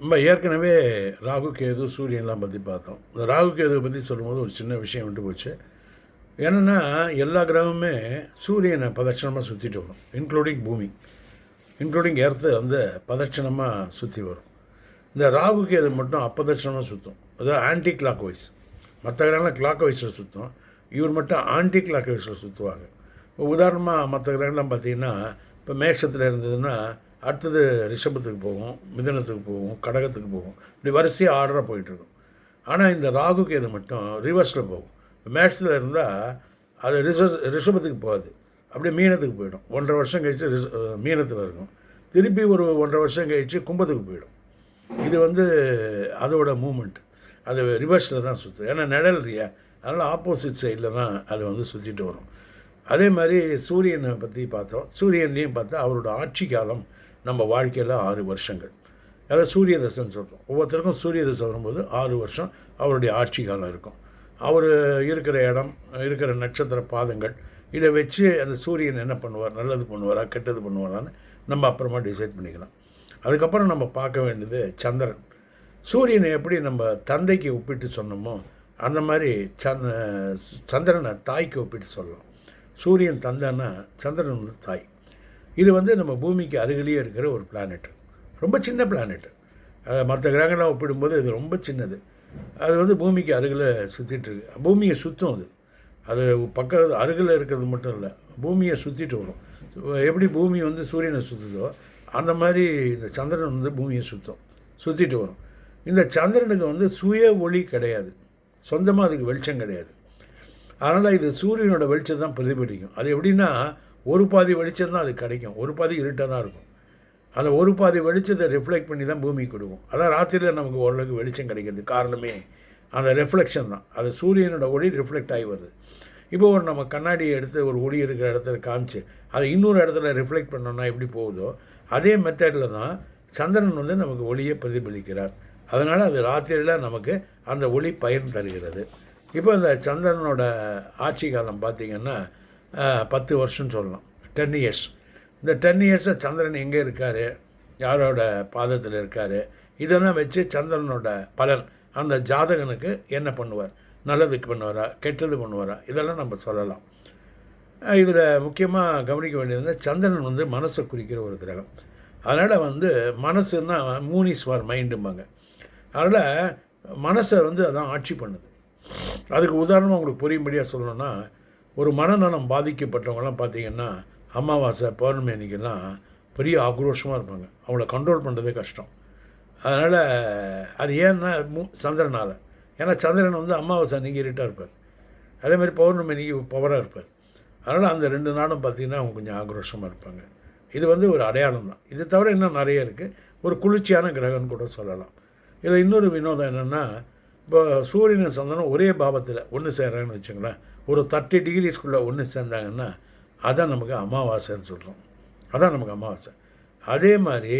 நம்ம ஏற்கனவே ராகு கேது சூரியன்லாம் பற்றி பார்த்தோம். இந்த ராகு கேதுவை பற்றி சொல்லும்போது ஒரு சின்ன விஷயம் விட்டு போச்சு. என்னென்னா எல்லா கிரகமுமே சூரியனை பதட்சணமாக சுற்றிட்டு வரும் இன்க்ளூடிங் பூமி. இன்க்ளூடிங் எர்த்து வந்து பதட்சணமாக சுற்றி வரும். இந்த ராகு கேது மட்டும் அப்பதட்சணமாக சுற்றும் அதாவது ஆன்டி கிளாக் வைஸ் மற்ற கிரகம்லாம் கிளாக் வைஸில் சுற்றும் இவர் மட்டும் ஆன்டி கிளாக் வைஸில் சுற்றுவாங்க இப்போ உதாரணமாக மற்ற கிரகம்லாம் பார்த்தீங்கன்னா இப்போ மேஷத்தில் இருந்ததுன்னா அடுத்தது ரிஷபத்துக்கு போகும் மிதனத்துக்கு போகும் கடகத்துக்கு போகும் இப்படி வரிசையாக ஆர்டராக போயிட்டுருக்கும் ஆனால் இந்த ராகு கேது மட்டும் ரிவர்ஸில் போகும். இப்போ மேஷத்தில் இருந்தால் அது ரிஷ ரிஷபத்துக்கு போகாது. அப்படியே மீனத்துக்கு போயிடும். ஒன்றரை வருஷம் கழித்து ரிஷ மீனத்தில் இருக்கும். திருப்பி ஒரு ஒன்றரை வருஷம் கழித்து கும்பத்துக்கு போயிடும். இது வந்து அதோட மூமெண்ட் அது ரிவர்ஸில் தான் சுற்றும் ஏன்னா நிழல் இல்லையா? அதனால் ஆப்போசிட் சைடில் தான் அது வந்து சுற்றிட்டு வரும். அதே மாதிரி சூரியனை பற்றி பார்த்தோம். சூரியன்லேயும் பார்த்தா அவரோட ஆட்சி காலம் நம்ம வாழ்க்கையில் ஆறு வருஷங்கள். அதாவது சூரிய தசைன்னு சொல்கிறோம் ஒவ்வொருத்தருக்கும் சூரிய தசை வரும்போது ஆறு வருஷம் அவருடைய ஆட்சி காலம் இருக்கும். அவர் இருக்கிற இடம் இருக்கிற நட்சத்திர பாதங்கள் இதை வச்சு அந்த சூரியன் என்ன பண்ணுவார் நல்லது பண்ணுவாரா கெட்டது பண்ணுவாரான்னு நம்ம அப்புறமா டிசைட் பண்ணிக்கலாம். அதுக்கப்புறம் நம்ம பார்க்க வேண்டியது சந்திரன். சூரியனை எப்படி நம்ம தந்தைக்கு ஒப்பிட்டு சொன்னோமோ அந்த மாதிரி சந்த சந்திரனை தாய்க்கு ஒப்பிட்டு சொல்லலாம். சூரியன் தந்தைன்னா சந்திரன் வந்து தாய். இது வந்து நம்ம பூமிக்கு அருகிலேயே இருக்கிற ஒரு பிளானெட் ரொம்ப சின்ன பிளானெட் மற்ற கிரகங்களாக ஒப்பிடும்போது இது ரொம்ப சின்னது. அது வந்து பூமிக்கு அருகில் சுற்றிட்டுருக்கு பூமியை சுற்றும் அது. அது பக்க அருகில் இருக்கிறது மட்டும் இல்லை. பூமியை சுற்றிட்டு வரும். எப்படி பூமி வந்து சூரியனை சுற்றுதோ அந்த மாதிரி இந்த சந்திரன் வந்து பூமியை சுற்றும் சுற்றிட்டு வரும். இந்த சந்திரனுக்கு வந்து சுய ஒளி கிடையாது. சொந்தமாக அதுக்கு வெளிச்சம் கிடையாது. அதனால் இது சூரியனோட வெளிச்சம் தான் பிரதிபலிக்கும். அது எப்படின்னா ஒரு பாதி வெளிச்சம் தான் அது கிடைக்கும். ஒரு பாதி இருட்டாக தான் இருக்கும். அந்த ஒரு பாதி வெளிச்சத்தை ரிஃப்ளெக்ட் பண்ணி தான் பூமிக்கு கொடுக்கும் அதான் ராத்திரியில் நமக்கு ஓரளவுக்கு வெளிச்சம் கிடைக்கிறது. காரணமே அந்த ரிஃப்ளெக்ஷன் தான். அது சூரியனோட ஒளி ரிஃப்ளெக்ட் ஆகி வருது. இப்போ ஒரு நம்ம கண்ணாடியை எடுத்து ஒரு ஒளி இருக்கிற இடத்துல காமிச்சு அதை இன்னொரு இடத்துல ரிஃப்ளெக்ட் பண்ணோன்னா எப்படி போகுதோ அதே மெத்தடில் தான் சந்திரன் வந்து நமக்கு ஒளியை பிரதிபலிக்கிறார். அதனால் அது ராத்திரியில் நமக்கு அந்த ஒளி பயன் தருகிறது. இப்போ இந்த சந்திரனோட ஆட்சி காலம் பார்த்திங்கன்னா பத்து வருஷம்னு சொல்லலாம் டென் இயர்ஸ் இந்த டென் இயர்ஸில் சந்திரன் எங்கே இருக்கார்? யாரோட பாதத்தில் இருக்கார்? இதெல்லாம் வச்சு சந்திரனோட பலன். அந்த ஜாதகனுக்கு என்ன பண்ணுவார்? நல்லதுக்கு பண்ணுவாரா? கெட்டது பண்ணுவாரா? இதெல்லாம் நம்ம சொல்லலாம். இதில் முக்கியமாக கவனிக்க வேண்டியதுன்னா சந்திரன் வந்து மனசை குறிக்கிற ஒரு கிரகம். அதனால் வந்து மனசுன்னா மூனிஸ் ஃபார் மைண்டும்பாங்க அதனால் மனசை வந்து அதான் ஆட்சி பண்ணுது. அதுக்கு உதாரணமாக உங்களுக்கு புரியும்படியாக சொல்லணும்னா ஒரு மனநலம் பாதிக்கப்பட்டவங்கலாம் பார்த்திங்கன்னா அமாவாசை பௌர்ணமி அன்றைக்கெல்லாம் பெரிய ஆக்ரோஷமாக இருப்பாங்க. அவங்கள கண்ட்ரோல் பண்ணுறதே கஷ்டம். அதனால் அது ஏன்னா மு சந்திரனால். ஏன்னா சந்திரன் வந்து அமாவாசை அன்றைக்கி இருட்டாக இருப்பார். அதேமாதிரி பௌர்ணமி அன்றைக்கி பவராக இருப்பார். அதனால் அந்த ரெண்டு நாளும் பார்த்திங்கன்னா அவங்க கொஞ்சம் ஆக்ரோஷமாக இருப்பாங்க. இது வந்து ஒரு அடையாளம் தான். இது தவிர இன்னும் நிறைய இருக்குது ஒரு குளிர்ச்சியான கிரகம்னு கூட சொல்லலாம். இதில் இன்னொரு வினோதம் என்னென்னா இப்போ சூரியன் சந்தனம் ஒரே பாவத்தில் ஒன்று சேர்றாங்கன்னு வச்சுங்களேன் ஒரு தேர்ட்டி டிகிரிஸ்குள்ளே ஒன்று சேர்ந்தாங்கன்னா அதான் நமக்கு அமாவாசைன்னு சொல்கிறோம் அதான் நமக்கு அமாவாசை. அதே மாதிரி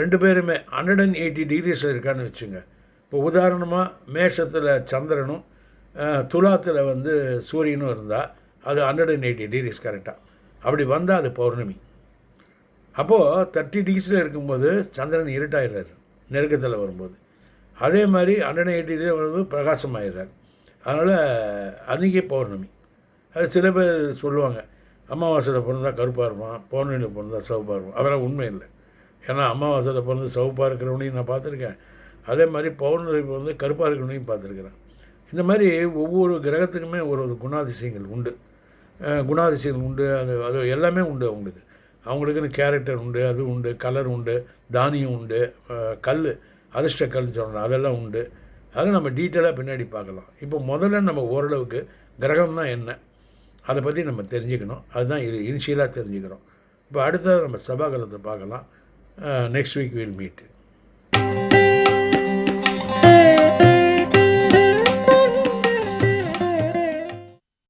ரெண்டு பேருமே ஹண்ட்ரட் அண்ட் எயிட்டி டிகிரிஸில் இருக்கான்னு வச்சுங்க. இப்போ உதாரணமாக மேஷத்தில் சந்திரனும் துலாத்தில் வந்து சூரியனும் இருந்தால் அது ஹண்ட்ரட் அண்ட் எயிட்டி டிகிரிஸ் கரெக்டாக அப்படி வந்தால் அது பௌர்ணமி. அப்போது தேர்ட்டி டிகிரிஸில் இருக்கும்போது சந்திரன் இருட்டாயிடுறாரு நெருக்கத்தில் வரும்போது. அதே மாதிரி ஹண்ட்ரட் எயிட்டி டிகிரி வரும்போது பிரகாசமாயிடுறார். அதனால் அன்றைக்கே பௌர்ணமி. அது சில பேர் சொல்லுவாங்க அமாவாசையில் பிறந்தால் கருப்பாக இருப்பான் பௌர்ணமியில் பிறந்தால் சவுப்பாக இருப்பான். அதெல்லாம் உண்மை இல்லை. ஏன்னா அமாவாசையில் பிறந்து சவுப்பாக இருக்கிறவனையும் நான் பார்த்துருக்கேன். அதே மாதிரி பௌர்ணமி பிறந்து கருப்பாக இருக்கிறவனையும் பார்த்துருக்குறேன். இந்த மாதிரி ஒவ்வொரு கிரகத்துக்குமே ஒரு ஒரு குணாதிசயங்கள் உண்டு. குணாதிசயங்கள் உண்டு. அது அது எல்லாமே உண்டு அவங்களுக்கு. அவங்களுக்குன்னு கேரக்டர் உண்டு அது உண்டு கலர் உண்டு தானியம் உண்டு கல் அதிர்ஷ்ட கல்னு சொல்லணும் அதெல்லாம் உண்டு. அதில் நம்ம டீட்டெயிலாக பின்னாடி பார்க்கலாம். இப்போ முதல்ல நம்ம ஓரளவுக்கு கிரகம்னா என்ன? அதை பற்றி நம்ம தெரிஞ்சுக்கணும். அதுதான் இது இனிஷியலாக தெரிஞ்சுக்கிறோம். இப்போ அடுத்த நம்ம சபாகலத்தை பார்க்கலாம். Next week will meet